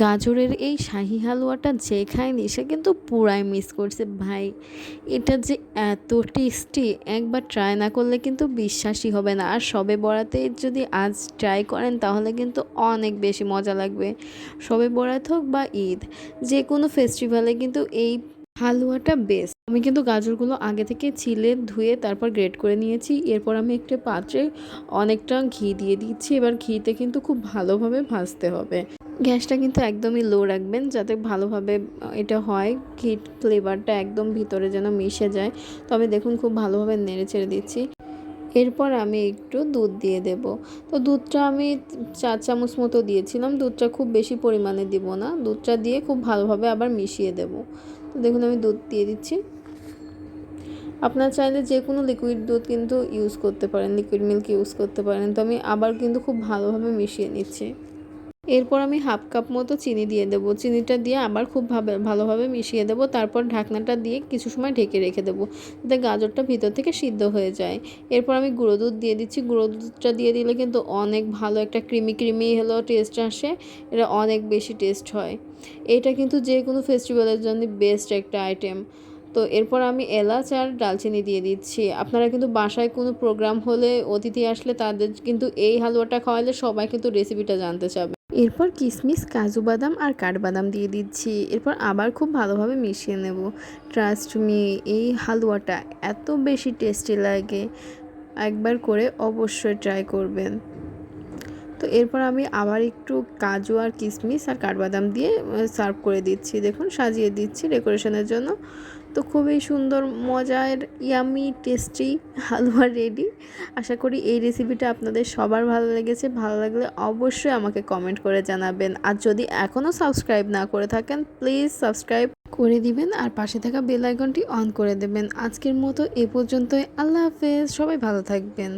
গাজরের এই শাহি হালুয়াটা যে খায়নি, সে কিন্তু পুরাই মিস করছে। ভাই, এটা যে এত টেস্টি একবার ট্রাই না করলে কিন্তু বিশ্বাসই হবে না। আর সবে বরাতে যদি আজ ট্রাই করেন, তাহলে কিন্তু অনেক বেশি মজা লাগবে। সবে বরাত হোক বা ঈদ যে কোনো ফেস্টিভ্যালে কিন্তু এই হালুয়াটা বেস্ট আমি কিন্তু গাজরগুলো আগে থেকে ছিলে, ধুয়ে তারপর গ্রেট করে নিয়েছি। এরপর আমি একটা পাত্রে অনেকটা ঘি দিয়ে দিচ্ছি। এবার ঘিতে কিন্তু খুব ভালোভাবে ভাজতে হবে। গ্যাসটা কিন্তু একদমই লো রাখবেন যাতে ভালোভাবে এটা হয়। ঘিট ফ্লেভারটা একদম ভিতরে যেন মিশে যায়। তবে দেখুন খুব ভালোভাবে নেড়ে ছেড়ে দিচ্ছি। এরপর আমি একটু দুধ দিয়ে দেব। তো দুধটা আমি চার চামচ মতো দিয়েছিলাম। দুধটা খুব বেশি পরিমাণে দিব না। দুধটা দিয়ে খুব ভালোভাবে আবার মিশিয়ে দেব। তো দেখুন আমি দুধ দিয়ে দিচ্ছি। আপনার চাইলে যে কোনো লিকুইড দুধ কিন্তু ইউজ করতে পারেন লিকুইড মিল্ক ইউজ করতে পারেন। তো আমি আবার কিন্তু খুব ভালোভাবে মিশিয়ে নিচ্ছি। এরপর আমি হাফ কাপ মতো চিনি দিয়ে দেবো। চিনিটা দিয়ে আবার খুব ভাবে ভালোভাবে মিশিয়ে দেবো। তারপর ঢাকনাটা দিয়ে কিছু সময় ঢেকে রেখে দেবো যাতে গাজরটা ভিতর থেকে সিদ্ধ হয়ে যায়। এরপর আমি গুঁড়ো দুধ দিয়ে দিচ্ছি। গুঁড়ো দুধটা দিয়ে দিলে কিন্তু অনেক ভালো একটা ক্রিমি ক্রিমি হলো টেস্ট আসে। এটা অনেক বেশি টেস্ট হয়। এটা কিন্তু যে কোনো ফেস্টিভ্যালের জন্য বেস্ট একটা আইটেম তো এরপর আমি এলাচ আর ডালচিনি দিয়ে দিচ্ছি। আপনারা কিন্তু বাসায় কোনো প্রোগ্রাম হলে অতিথি আসলে তাদের কিন্তু এই হালুয়াটা খাওয়ালে সবাই কিন্তু রেসিপিটা জানতে চাবে। এরপর কিশমিশ কাজু বাদাম আর কাঠবাদাম দিয়ে দিচ্ছি। এরপর আবার খুব ভালোভাবে মিশিয়ে নেব। ট্রাস্ট মি এই হালুয়াটা এত বেশি টেস্টি লাগে। একবার করে অবশ্যই ট্রাই করবেন। তো এরপর আমি আবার একটু কাজু আর কিশমিশ আর কাঠবাদাম দিয়ে সার্ভ করে দিচ্ছি। দেখুন, সাজিয়ে দিচ্ছি ডেকোরেশনের জন্য। তো খুবই সুন্দর, মজার ইয়ামি টেস্টি হালুয়া রেডি আশা করি এই রেসিপিটা আপনাদের সবার ভালো লেগেছে। ভালো লাগলে অবশ্যই আমাকে কমেন্ট করে জানাবেন। আর যদি এখনও সাবস্ক্রাইব না করে থাকেন প্লিজ সাবস্ক্রাইব করে দিবেন আর পাশে থাকা বেল আইকনটি অন করে দেবেন। আজকের মতো এ পর্যন্তই। আল্লাহ হাফেজ। সবাই ভালো থাকবেন।